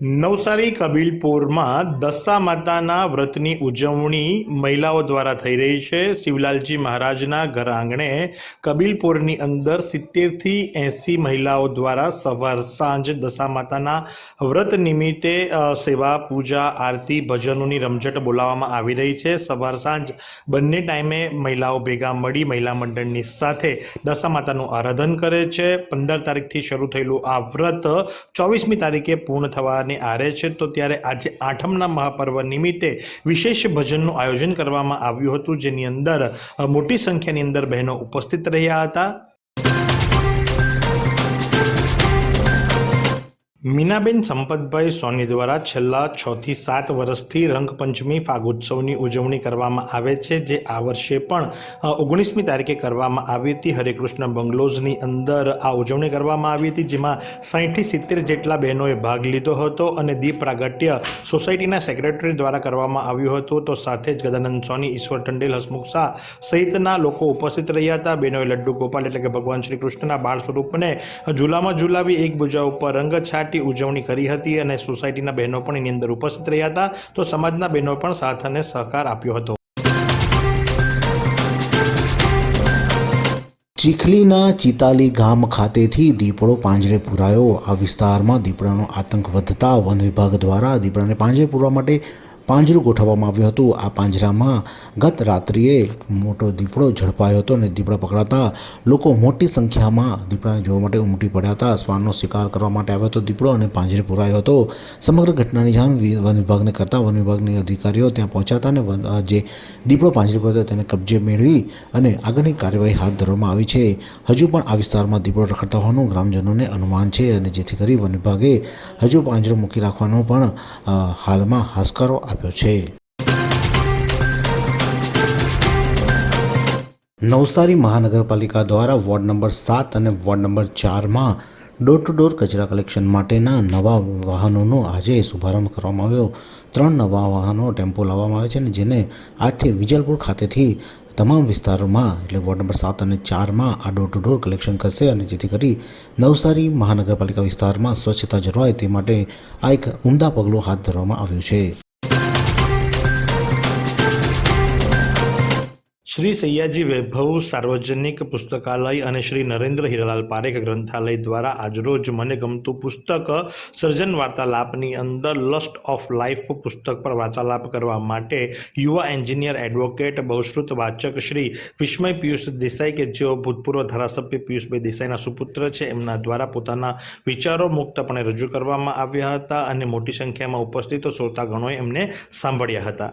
નવસારી કબીલપુરમાં દશા માતાના વ્રતની ઉજવણી મહિલાઓ દ્વારા થઈ રહી છે. શિવલાલજી મહારાજના ઘર આંગણે કબીલપુરની અંદર સિત્તેરથી એંસી મહિલાઓ દ્વારા સવાર સાંજ દશા માતાના વ્રત નિમિત્તે સેવા, પૂજા, આરતી, ભજનોની રમઝટ બોલાવવામાં આવી રહી છે. સવાર સાંજ બંને ટાઈમે મહિલાઓ ભેગા મળી મહિલા મંડળની સાથે દશા માતાનું આરાધન કરે છે. પંદર તારીખથી શરૂ થયેલું આ વ્રત ચોવીસમી તારીખે પૂર્ણ થવાને આરે છે, તો ત્યારે આજે આઠમના મહાપર્વ નિમિત્તે વિશેષ ભજનનું આયોજન કરવામાં આવ્યું હતું, જેની અંદર મોટી સંખ્યાની અંદર બહેનો ઉપસ્થિત રહ્યા હતા. મીનાબેન સંપતભાઈ સોની દ્વારા છેલ્લા છ થી સાત વર્ષથી રંગપંચમી ફાગોત્સવની ઉજવણી કરવામાં આવે છે, જે આ વર્ષે પણ ઓગણીસમી તારીખે કરવામાં આવી હતી. હરેકૃષ્ણ બંગલોઝની અંદર આ ઉજવણી કરવામાં આવી હતી, જેમાં સાહીઠથી સિત્તેર જેટલા બહેનોએ ભાગ લીધો હતો અને દીપ પ્રાગટ્ય સોસાયટીના સેક્રેટરી દ્વારા કરવામાં આવ્યું હતું. તો સાથે જ ગદાનંદ સોની, ઈશ્વર ટંડેલ, હસમુખ શાહ સહિતના લોકો ઉપસ્થિત રહ્યા હતા. બહેનોએ લડ્ડુ ગોપાલ એટલે કે ભગવાન શ્રી કૃષ્ણના બાળ સ્વરૂપને ઝૂલામાં ઝૂલાવી એકબીજા ઉપર રંગ છાંટી ઉજવણી કરી હતી અને સોસાયટીના બહેનો પણ એની અંદર ઉપસ્થિત રહ્યા હતા. તો સમાજના બહેનો પણ સાથ અને સહકાર આપ્યો હતો. ચીખલીના ચિતાલી ગામ ખાતેથી દીપડો પાંજરે પુરાયો. આ વિસ્તારમાં દીપડાનો આતંક વધતા વન વિભાગ દ્વારા દીપડાને પાંજરે પૂરવા માટે પાંજરું ગોઠવવામાં આવ્યું હતું. આ પાંજરામાં ગત રાત્રિએ મોટો દીપડો ઝડપાયો હતો અને દીપડા પકડાતા લોકો મોટી સંખ્યામાં દીપડાને જોવા માટે ઉમટી પડ્યા હતા. શ્વાનનો શિકાર કરવા માટે આવ્યો હતો દીપડો અને પાંજરે પુરાયો હતો. સમગ્ર ઘટનાની જાણ વન વિભાગને કરતા વન વિભાગની અધિકારીઓ ત્યાં પહોંચ્યા હતા અને જે દીપડો પાંજરે પુરાયો તેને કબજે મેળવી અને આગળની કાર્યવાહી હાથ ધરવામાં આવી છે. હજુ પણ આ વિસ્તારમાં દીપડો રખડતા હોવાનું ગ્રામજનોને અનુમાન છે અને જેથી કરી વન વિભાગે હજુ પાંજરો મૂકી રાખવાનો પણ હાલમાં હાશકારો આપ્યો છે. નવસારી મહાનગરપાલિકા દ્વારા વોર્ડ નંબર સાત અને વોર્ડ નંબર ચારમાં ડોર ટુ ડોર કચરા કલેક્શન માટેના નવા વાહનોનો આજે શુભારંભ કરવામાં આવ્યો. ત્રણ નવા વાહનો ટેમ્પો લાવવામાં આવે છે અને જેને આજથી વિજલપુર ખાતેથી તમામ વિસ્તારોમાં, એટલે વોર્ડ નંબર સાત અને ચારમાં આ ડોર ટુ ડોર કલેક્શન કરશે અને જેથી કરી નવસારી મહાનગરપાલિકા વિસ્તારમાં સ્વચ્છતા જળવાય તે માટે આ એક ઉમદા પગલું હાથ ધરવામાં આવ્યું છે. શ્રી સૈયાજી વૈભવ સાર્વજનિક પુસ્તકાલય અને શ્રી નરેન્દ્ર હિરાલાલ પારેખ ગ્રંથાલય દ્વારા આજરોજ મને ગમતું પુસ્તક, સર્જન વાર્તાલાપની અંદર લસ્ટ ઓફ લાઈફ પુસ્તક પર વાર્તાલાપ કરવા માટે યુવા એન્જિનિયર એડવોકેટ, બહુશ્રુત વાચક શ્રી વિસ્મય પિયુષ દેસાઈ કે જેઓ ભૂતપૂર્વ ધારાસભ્ય પિયુષભાઈ દેસાઈના સુપુત્ર છે, એમના દ્વારા પોતાના વિચારો મુક્તપણે રજૂ કરવામાં આવ્યા હતા અને મોટી સંખ્યામાં ઉપસ્થિત શ્રોતાગણોએ એમને સાંભળ્યા હતા.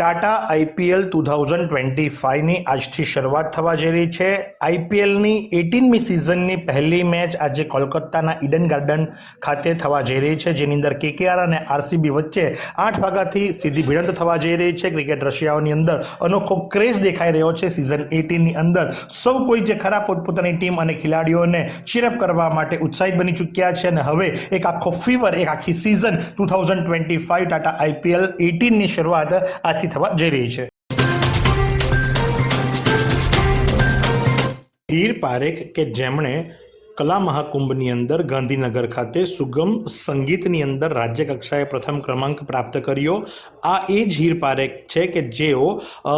Tata IPL two thousand twenty ફાઇવની આજથી શરૂઆત થવા જઈ રહી છે. આઈપીએલની એટીનમી સિઝનની પહેલી મેચ આજે કોલકાતાના ઈડન ગાર્ડન ખાતે થવા જઈ રહી છે, જેની અંદર કેકેઆર અને આરસીબી વચ્ચે આઠ વાગ્યાથી સીધી ભિડંત થવા જઈ રહી છે. ક્રિકેટ રશિયાઓની અંદર અનોખો ક્રેઝ દેખાઈ રહ્યો છે. સિઝન એટીનની અંદર સૌ કોઈ જે ખરા પોતપોતાની ટીમ અને ખેલાડીઓને ચીરઅપ કરવા માટે ઉત્સાહિત બની ચૂક્યા છે અને હવે એક આખો ફીવર, એક આખી season two thousand twenty five Tata IPL એટીનની શરૂઆત આજથી થવા જઈ રહી છે. હીર પારેખ કે જેમણે કલા મહાકુંભની અંદર ગાંધીનગર ખાતે સુગમ સંગીતની અંદર રાજ્ય કક્ષાએ પ્રથમ ક્રમાંક પ્રાપ્ત કર્યો. આ એ જ હીર પારેખ છે કે જેઓ અ,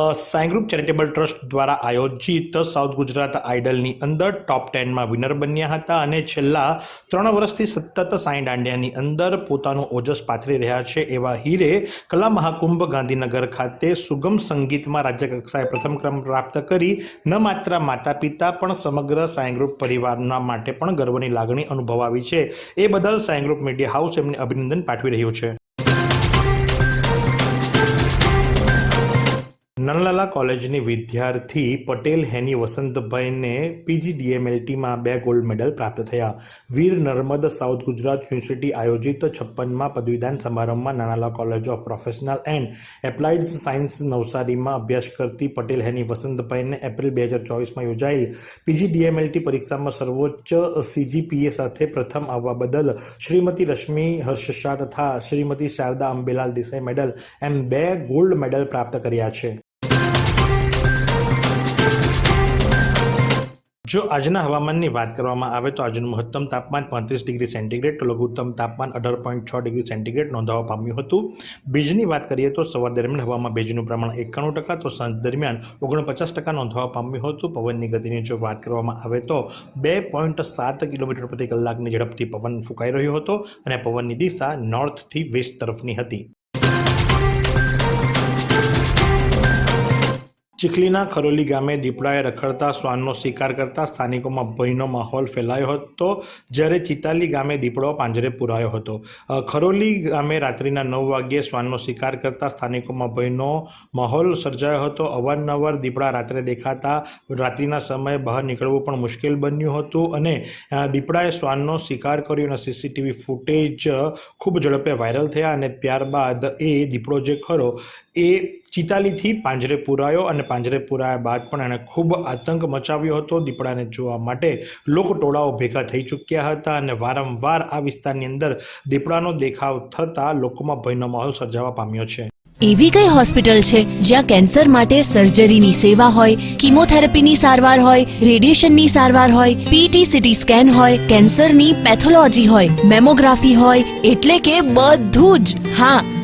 ગ્રુપ ચેરિટેબલ ટ્રસ્ટ દ્વારા આયોજિત સાઉથ ગુજરાત આઇડલની અંદર ટોપ ટેનમાં વિનર બન્યા હતા અને છેલ્લા ત્રણ વર્ષથી સતત સાંઈ દાંડિયાની અંદર પોતાનું ઓજસ પાથરી રહ્યા છે એવા હીરે કલા મહાકુંભ ગાંધીનગર ખાતે સુગમ સંગીતમાં રાજ્ય કક્ષાએ પ્રથમ ક્રમ પ્રાપ્ત કરી. ન માત્ર માતા પિતા પણ સમગ્ર સાંઈગ્રુપ પરિવારના માટે પણ ગર્વની લાગણી અનુભવાવી છે. એ બદલ ગ્રુપ મીડિયા હાઉસ એમને અભિનંદન પાઠવી રહ્યું છે. નલલા કોલેજની વિદ્યાર્થી પટેલ હેની વસંતભાઈને પીજીડીએમએલટીમાં બે ગોલ્ડ મેડલ પ્રાપ્ત થયા. વીર નર્મદ સાઉથ ગુજરાત યુનિવર્સિટી આયોજિત છપ્પનમાં પદવીદાન સમારંભમાં Nanala college of professional and applied science નવસારીમાં અભ્યાસ કરતી પટેલ હેની વસંતભાઈને એપ્રિલ બે હજાર ચોવીસમાં યોજાયેલ પીજીડીએમએલટી પરીક્ષામાં સર્વોચ્ચ સીજીપીએ સાથે પ્રથમ આવવા બદલ શ્રીમતી રશ્મિ હર્ષ શાહ તથા શ્રીમતી શારદા અંબેલાલ દેસાઈ મેડલ એમ બે ગોલ્ડ મેડલ પ્રાપ્ત કર્યા છે. જો આજના હવામાનની વાત કરવામાં આવે તો આજનું મહત્તમ તાપમાન પાંત્રીસ ડિગ્રી સેન્ટીગ્રેડ તો લઘુત્તમ તાપમાન અઢાર પોઈન્ટ છ ડિગ્રી સેન્ટીગ્રેડ નોંધાવા પામ્યું હતું. ભેજની વાત કરીએ તો સવાર દરમિયાન હવામાં ભેજનું પ્રમાણ એકાણું ટકા તો સાંજ દરમિયાન ઓગણપચાસ ટકા નોંધાવા પામ્યું હતું. પવનની ગતિની જો વાત કરવામાં આવે તો બે પોઈન્ટ સાત કિલોમીટર પ્રતિ કલાકની ઝડપથી પવન ફૂંકાઈ રહ્યો હતો અને પવનની દિશા નોર્થથી વેસ્ટ તરફની હતી. ચીખલીના ખરોલી ગામે દીપડાએ રખડતા શ્વાનનો શિકાર કરતા સ્થાનિકોમાં ભયનો માહોલ ફેલાયો હતો, જ્યારે ચિતાલી ગામે દીપડો પાંજરે પુરાયો હતો. ખરોલી ગામે રાત્રિના નવ વાગ્યે શ્વાનનો શિકાર કરતા સ્થાનિકોમાં ભયનો માહોલ સર્જાયો હતો. અવારનવાર દીપડા રાત્રે દેખાતા રાત્રિના સમયે બહાર નીકળવું પણ મુશ્કેલ બન્યું હતું અને દીપડાએ શ્વાનનો શિકાર કર્યો અને સીસીટીવી ફૂટેજ ખૂબ ઝડપે વાયરલ થયા અને ત્યારબાદ એ દીપડો જે ખરો એ ચિતાલીથી પાંજરે પુરાયો અને પાંજરે પુરાયા બાદ પણ એણે ખૂબ આતંક મચાવ્યો હતો. દીપડાને જોવા માટે લોકો ટોળાઓ ભેગા થઈ ચૂક્યા હતા અને વારંવાર આ વિસ્તારની અંદર દીપડાનો દેખાવ થતાં લોકોમાં ભયનો માહોલ સર્જાવા પામ્યો છે. એવી કઈ હોસ્પિટલ છે જ્યાં કેન્સર માટે સર્જરીની સેવા હોય, કિમોથેરાપીની સારવાર હોય, રેડિયેશનની સારવાર હોય પીટી સીટી સ્કેન હોય, કેન્સરની પેથોલોજી હોય, મેમોગ્રાફી હોય, એટલે કે બધું જ. હા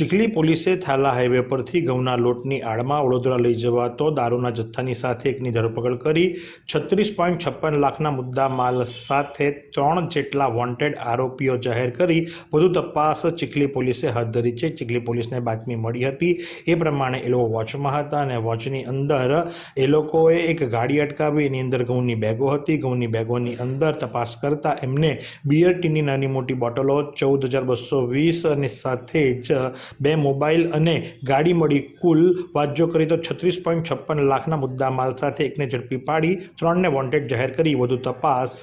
ચીખલી પોલીસે થાલા હાઈવે પરથી ઘઉંના લોટની આડમાં વડોદરા લઈ જવાતો દારૂના જથ્થાની સાથે એકની ધરપકડ કરી છત્રીસ પોઈન્ટ છપ્પન લાખના મુદ્દા માલ સાથે ત્રણ જેટલા વોન્ટેડ આરોપીઓ જાહેર કરી વધુ તપાસ ચીખલી પોલીસે હાથ ધરી છે. ચીખલી પોલીસને બાતમી મળી હતી. એ પ્રમાણે એ લોકો વોચમાં હતા અને વોચની અંદર એ લોકોએ એક ગાડી અટકાવી, એની અંદર ઘઉંની બેગો હતી. ઘઉંની બેગોની અંદર તપાસ કરતા એમને બીયર ટીની નાની મોટી બોટલો ચૌદ હજાર બસો વીસ અને સાથે જ બે મોબાઈલ અને ગાડી મળી કુલ વાત કરી તો છત્રીસ પોઈન્ટ છપ્પન લાખના મુદ્દા માલ સાથે એકને ઝડપી પાડી, ત્રણને વોન્ટેડ જાહેર કરી. વધુ તપાસ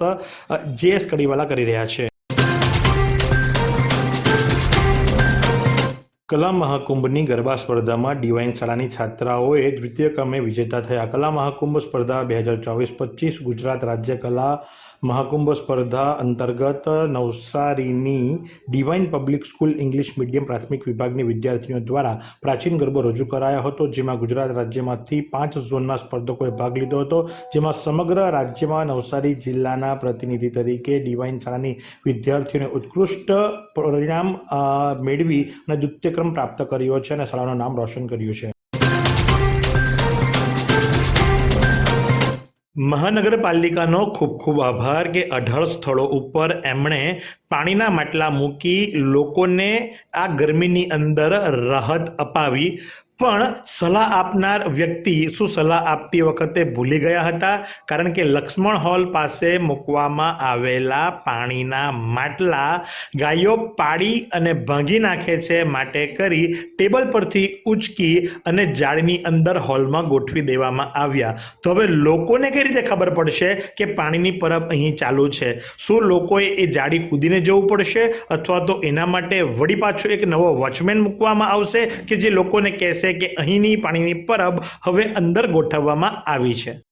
જેએસ કડીવાલા કરી રહ્યા છે. કલા મહાકુંભની ગરબા સ્પર્ધામાં ડિવાઇન શાળાની છાત્રાઓએ દ્વિતીય ક્રમે વિજેતા થયા. કલા મહાકુંભ સ્પર્ધા બે હજાર ચોવીસ પચીસ ગુજરાત રાજ્ય કલા મહાકુંભ સ્પર્ધા અંતર્ગત નવસારીની divine public school English medium પ્રાથમિક વિભાગની વિદ્યાર્થીઓ દ્વારા પ્રાચીન ગરબો રજૂ કરાયો હતો, જેમાં ગુજરાત રાજ્યમાંથી પાંચ ઝોનના સ્પર્ધકોએ ભાગ લીધો હતો, જેમાં સમગ્ર રાજ્યમાં નવસારી જિલ્લાના પ્રતિનિધિ તરીકે ડિવાઇન શાળાની વિદ્યાર્થીઓને ઉત્કૃષ્ટ પરિણામ મેળવી અને દ્વિતીય પ્રાપ્ત કર્યો છે અને શાળાનું નામ રોશન કર્યું છે. મહાનગરપાલિકાનો ખૂબ ખૂબ આભાર કે અઢાર સ્થળો ઉપર એમણે પાણીના માટલા મૂકી લોકોને આ ગરમીની અંદર રાહત અપાવી. પણ સલાહ આપનાર વ્યક્તિ શું સલાહ આપતી વખતે ભૂલી ગયા હતા? કારણ કે લક્ષ્મણ હોલ પાસે મૂકવામાં આવેલા પાણીના માટલા ગાયો પાડી અને ભાંગી નાખે છે માટે કરી ટેબલ પરથી ઉચકી અને જાળીની અંદર હોલમાં ગોઠવી દેવામાં આવ્યા. તો હવે લોકોને કઈ રીતે ખબર પડશે કે પાણીની પરબ અહીં ચાલુ છે? શું લોકોએ એ જાળી કૂદીને જવું પડશે? અથવા તો એના માટે વળી પાછો એક નવો વોચમેન મૂકવામાં આવશે? કે જે લોકોને કહેશે કે અહીંની પાણીની પરબ હવે અંદર ગોઠવવામાં આવી છે.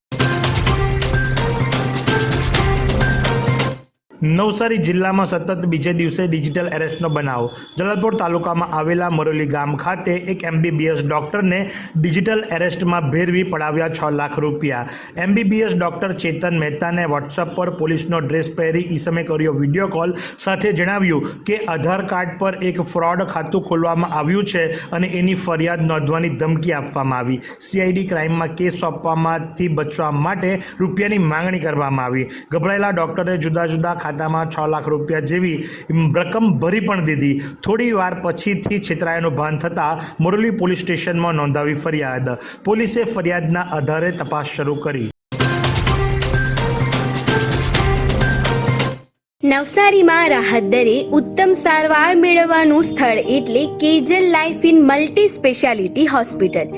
નવસારી જિલ્લામાં સતત બીજે દિવસે ડિજિટલ એરેસ્ટનો બનાવ. જલાલપોર તાલુકામાં આવેલા મરોલી ગામ ખાતે એક એમબીબીએસ ડૉક્ટરને ડિજિટલ એરેસ્ટમાં ભેરવી પડાવ્યા છ લાખ રૂપિયા. એમબીબીએસ ડૉક્ટર ચેતન મહેતાને વોટ્સઅપ પર પોલીસનો ડ્રેસ પહેરી ઈસમે કર્યો વીડિયો કોલ, સાથે જણાવ્યું કે આધાર કાર્ડ પર એક ફ્રોડ ખાતું ખોલવામાં આવ્યું છે અને એની ફરિયાદ નોંધવાની ધમકી આપવામાં આવી. સીઆઈડી ક્રાઇમમાં કેસ સોંપવામાંથી બચવા માટે રૂપિયાની માંગણી કરવામાં આવી. ગભરાયેલા ડૉક્ટરે જુદા જુદા ખાતામાં છ લાખ રૂપિયા જેવી રકમ ભરી પણ દીધી. થોડી વાર પછીથી છેતરાયાનું ભાન થતાં મોરલી પોલીસ સ્ટેશનમાં નોંધાવી ફરિયાદ. પોલીસે ફરિયાદના આધારે તપાસ શરૂ કરી. નવસારીમાં રાહત દરે ઉત્તમ સારવાર મેળવવાનું સ્થળ એટલે Kejal life in multi speciality hospital.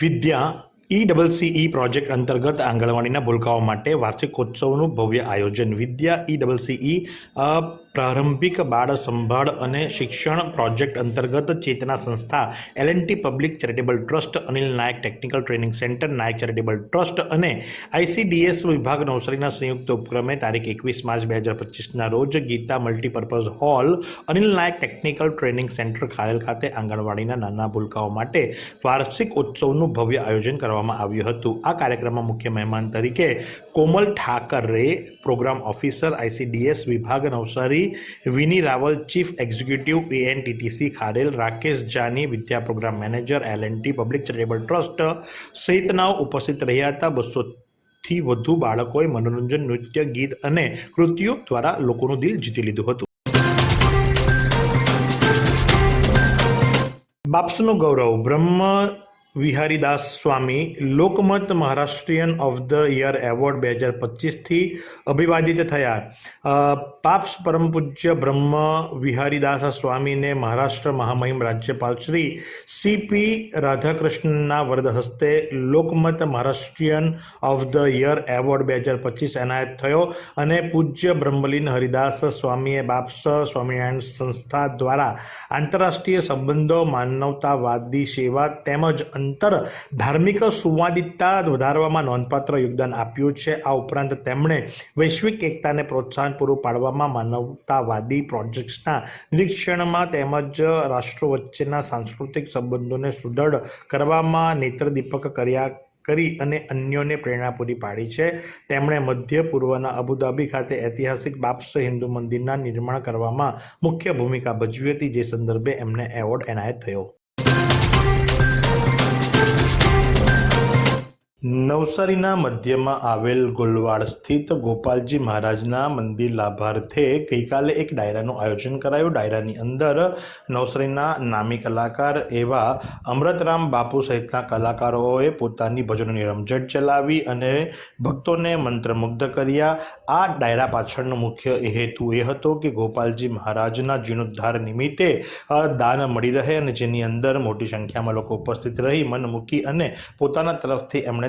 Vidya E project અંતર્ગત આંગણવાડીના ભૂલકાઓ માટે વાર્ષિકોત્સવનું ભવ્ય આયોજન. વિદ્યા ઈ પ્રારંભિક બાળ સંભાળ અને શિક્ષણ પ્રોજેક્ટ અંતર્ગત ચેતના સંસ્થા, L N T public charitable trust, Anil Nayak technical training centre, Nayak charitable trust અને આઈસીડીએસ વિભાગ નવસારીના સંયુક્ત ઉપક્રમે તારીખ એકવીસ માર્ચ બે હજાર પચીસના રોજ Geeta multipurpose hall, Anil Nayak technical training centre, Kharel ખાતે આંગણવાડીના નાના ભૂલકાઓ માટે વાર્ષિક ઉત્સવનું ભવ્ય આયોજન કરવામાં આવ્યું હતું. આ કાર્યક્રમમાં મુખ્ય મહેમાન તરીકે Komal Thackeray programme officer ICDS વિભાગ Navsari, Vini Raval chief executive A N T T C Kharel Rakesh Jani Vidya programme manager L N T public charitable trust સહિતનાઓ ઉપસ્થિત રહ્યા હતા. બસો થી વધુ બાળકોએ મનોરંજન, નૃત્ય, ગીત અને કૃતિઓ દ્વારા લોકોનું દિલ જીતી લીધું હતું. બાપ્સનું ગૌરવ, Brahm Viharidas Swami Lokmat Maharashtrian of the year award બે હજાર પચીસથી અભિવાદિત થયા. પાપ્સ પરમ પૂજ્ય બ્રહ્મ વિહારીદાસ સ્વામીને મહારાષ્ટ્ર મહામહિમ રાજ્યપાલ શ્રી સીપી રાધાકૃષ્ણના વરદ હસ્તે Lokmat Maharashtrian of the year award બે હજાર પચીસ એનાયત થયો અને પૂજ્ય બ્રહ્મલીન હરિદાસ સ્વામીએ બાપ્સ સ્વામિનારાયણ સંસ્થા દ્વારા આંતરરાષ્ટ્રીય સંબંધો, માનવતાવાદી સેવા તેમજ અંતર ધાર્મિક સુવાદિતતા વધારવામાં નોંધપાત્ર યોગદાન આપ્યું છે. આ ઉપરાંત તેમણે વૈશ્વિક એકતાને પ્રોત્સાહન પૂરું પાડવામાં માનવતાવાદી પ્રોજેક્ટ્સના નિરીક્ષણમાં તેમજ રાષ્ટ્રો વચ્ચેના સાંસ્કૃતિક સંબંધોને સુદૃઢ કરવામાં નેત્રદીપક કર્યા કરી અને અન્યોને પ્રેરણા પૂરી પાડી છે. તેમણે મધ્ય પૂર્વના અબુધાબી ખાતે ઐતિહાસિક બાપ્સ હિન્દુ મંદિરના નિર્માણ કરવામાં મુખ્ય ભૂમિકા ભજવી હતી, જે સંદર્ભે એમને એવોર્ડ એનાયત થયો. નવસારીના મધ્યમાં આવેલ ગોલવાડ સ્થિત ગોપાલજી મહારાજના મંદિર લાભાર્થે ગઈકાલે એક ડાયરાનું આયોજન કરાયું. ડાયરાની અંદર નવસારીના નામી કલાકાર એવા અમૃતરામ બાપુ સહિતના કલાકારોએ પોતાની ભજનોની રમઝટ ચલાવી અને ભક્તોને મંત્રમુગ્ધ કર્યા. આ ડાયરા પાછળનો મુખ્ય હેતુ એ હતો કે ગોપાલજી મહારાજના જીર્ણોદ્ધાર નિમિત્તે દાન મળી રહે અને જેની અંદર મોટી સંખ્યામાં લોકો ઉપસ્થિત રહી મન મૂકી અને પોતાના તરફથી એમણે